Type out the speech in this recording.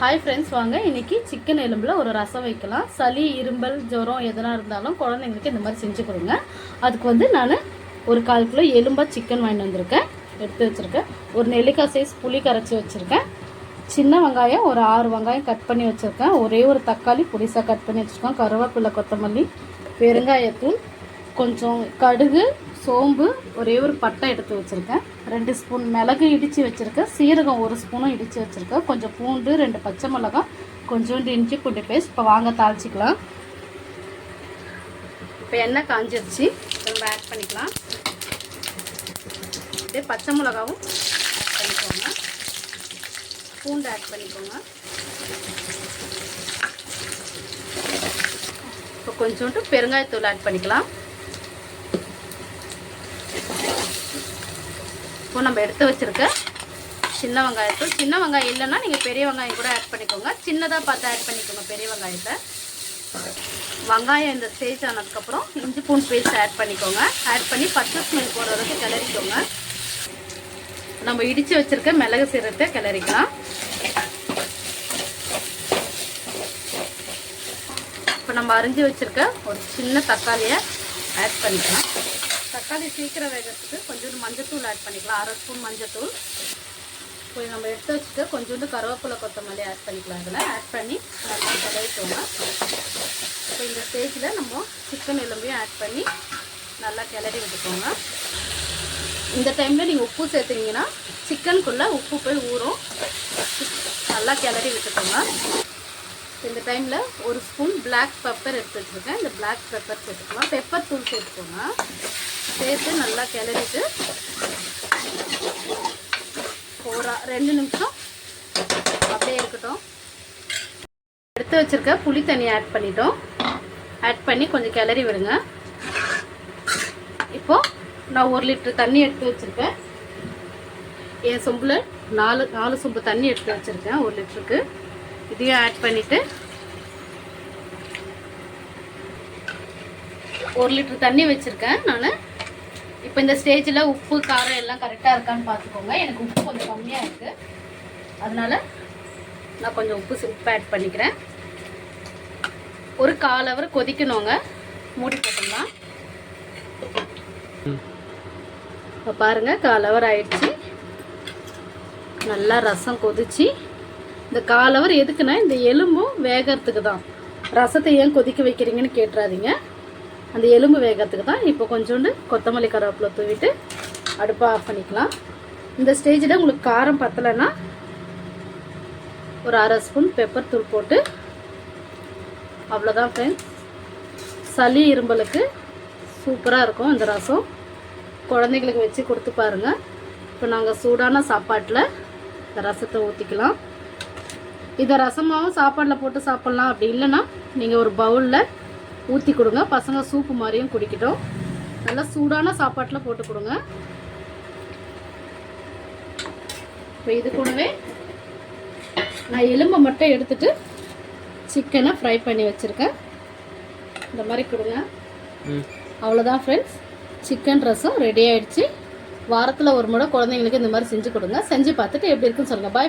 Hi friends வாங்க. இன்னைக்கு chicken எலும்பில் ஒரு ரசம் வைக்கலாம். சளி இரும்பல் ஜுரம் எதனா இருந்தாலும் குழந்தைங்களுக்கு இந்த மாதிரி செஞ்சு கொடுங்க. அதுக்கு வந்து நான் ஒரு கால் கிலோ எலும்பாக சிக்கன் வாங்கிட்டு வந்திருக்கேன். எடுத்து வச்சுருக்கேன். ஒரு நெல்லிக்காய் சைஸ் புளி கரைச்சி வச்சுருக்கேன். சின்ன வெங்காயம் ஒரு ஆறு வெங்காயம் கட் பண்ணி வச்சுருக்கேன். ஒரே ஒரு தக்காளி புடிசாக கட் பண்ணி வச்சுருக்கேன் கருவேப்பிலை கொத்தமல்லி பெருங்காயத்தூள் கொஞ்சம் கடுகு சோம்பு ஒரே ஒரு பட்டை எடுத்து வச்சுருக்கேன். ரெண்டு ஸ்பூன் மிளகு இடித்து வச்சுருக்கேன். சீரகம் ஒரு ஸ்பூனும் இடித்து வச்சுருக்கேன். கொஞ்சம் பூண்டு ரெண்டு பச்சை மிளகாய் கொஞ்சோண்டு இஞ்சி பூண்டு பேஸ்ட். இப்போ வாங்க தாளிச்சிக்கலாம். இப்போ எண்ணெய் காஞ்சிருச்சு. நம்ம ஆட் பண்ணிக்கலாம். இதே பச்சை மிளகாவும் பண்ணிக்கோங்க. பூண்டு ஆட் பண்ணிக்கோங்க. இப்போ கொஞ்சோண்டு பெருங்காயத்தூள் ஆட் பண்ணிக்கலாம். இப்போ நம்ம எடுத்து வச்சுருக்க சின்ன வெங்காயத்தூள். சின்ன வெங்காயம் இல்லைன்னா நீங்கள் பெரிய வெங்காயம் கூட ஆட் பண்ணிக்கோங்க. சின்னதாக பார்த்து ஆட் பண்ணிக்கோங்க பெரிய வெங்காயத்தை. வெங்காயம் இந்த ஸ்டேஜ் ஆனதுக்கப்புறம் இஞ்சி பூண்டு பேஸ்ட் ஆட் பண்ணிக்கோங்க. ஆட் பண்ணி பச்சை ஸ்மெல் போகிற வரைக்கும் கிளறிக்கோங்க. நம்ம இடித்து வச்சுருக்க மிளகு சீரத்தை கிளறிக்கலாம். இப்போ நம்ம அரிஞ்சு வச்சுருக்க ஒரு சின்ன தக்காளியை ஆட் பண்ணிக்கலாம். தக்காளி சீக்கிரம் வேகிறதுக்கு கொஞ்சோண்டு மஞ்சத்தூள் ஆட் பண்ணிக்கலாம். அரை ஸ்பூன் மஞ்சத்தூள். கொஞ்சம் நம்ம எடுத்து வச்சுட்டு கொஞ்சோண்டு கருவேப்பிலை கொத்தமல்லி ஆட் பண்ணிக்கலாம் இதில். ஆட் பண்ணி நல்லா கிளறிக்கோங்க இப்போ இந்த ஸ்டேஜில் நம்ம சிக்கன் எலும்பையும் ஆட் பண்ணி நல்லா கிளறி விட்டுக்கோங்க. இந்த டைமில் நீங்கள் உப்பு சேர்த்திங்கன்னா சிக்கனுக்குள்ளே உப்பு போய் ஊறும். நல்லா கிளறி விட்டுக்கோங்க. இந்த டைமில் ஒரு ஸ்பூன் பிளாக் பெப்பர் எடுத்து வச்சுருக்கேன். இந்த பிளாக் பெப்பர் சேர்த்துக்கலாம். பெப்பர் தூள் சேர்த்துக்கோங்க. சேர்த்து நல்லா கிளறிட்டு ஒரு ரெண்டு நிமிஷம் அப்படியே இருக்கட்டும். எடுத்து வச்சுருக்க புளி தண்ணி ஆட் பண்ணிட்டோம். ஆட் பண்ணி கொஞ்சம் கிளறி விடுங்க. இப்போது நான் ஒரு லிட்டர் தண்ணி எடுத்து வச்சுருக்கேன். என் சொம்பில் நாலு நாலு சொம்பு தண்ணி எடுத்து வச்சுருக்கேன் ஒரு லிட்டருக்கு. இதையும் ஆட் பண்ணிவிட்டு ஒரு லிட்டர் தண்ணி வச்சுருக்கேன். நான் இப்போ இந்த ஸ்டேஜில் உப்பு காரம் எல்லாம் கரெக்டாக இருக்கான்னு பார்த்துக்கோங்க. எனக்கு உப்பு கொஞ்சம் கம்மியாக இருக்குது அதனால் நான் கொஞ்சம் உப்பு உப்பு ஆட் பண்ணிக்கிறேன். ஒரு கால் ஹவர் கொதிக்கணுங்க. மூடி போட்டுடலாம். இப்போ பாருங்கள் கால் ஹவர் ஆயிடுச்சு. நல்லா ரசம் கொதிச்சு. இந்த கால் ஹவர் எதுக்குன்னா இந்த எலும்பும் வேகிறதுக்கு தான் ரசத்தை ஏன் கொதிக்க வைக்கிறீங்கன்னு கேட்டுறாதீங்க. அந்த எலும்பு வேகத்துக்கு தான் இப்போ கொஞ்சோண்டு கொத்தமல்லி கருவேப்பிலை தூவிட்டு அடுப்பை ஆஃப் பண்ணிக்கலாம். இந்த ஸ்டேஜில் உங்களுக்கு காரம் பத்தலைன்னா ஒரு அரை ஸ்பூன் பெப்பர் தூள் போட்டு அவ்வளோதான் ஃப்ரெண்ட்ஸ் சளி இரும்பலுக்கு சூப்பராக இருக்கும் இந்த ரசம். குழந்தைங்களுக்கு வச்சு கொடுத்து பாருங்கள் இப்போ நாங்கள் சூடான சாப்பாட்டில் இந்த ரசத்தை ஊற்றிக்கலாம் இதை ரசமாகவும் சாப்பாட்டில் போட்டு சாப்பிட்லாம். அப்படி இல்லைன்னா நீங்கள் ஒரு பவுலில் ஊற்றி கொடுங்க. பசங்க சூப்பு மாதிரியும் குடிக்கட்டும். நல்லா சூடான சாப்பாட்டில் போட்டு கொடுங்க. இப்போ இது கூடவே நான் எலும்பை மட்டும் எடுத்துட்டு சிக்கனை ஃப்ரை பண்ணி வச்சுருக்கேன். இந்த மாதிரி கொடுங்க. அவ்வளோதான் ஃப்ரெண்ட்ஸ் சிக்கன் ரசம் ரெடி ஆயிடுச்சு. வாரத்தில் ஒரு முறை குழந்தைங்களுக்கு இந்த மாதிரி செஞ்சு கொடுங்க. செஞ்சு பார்த்துட்டு எப்படி இருக்குன்னு சொல்லுங்கள் பாய்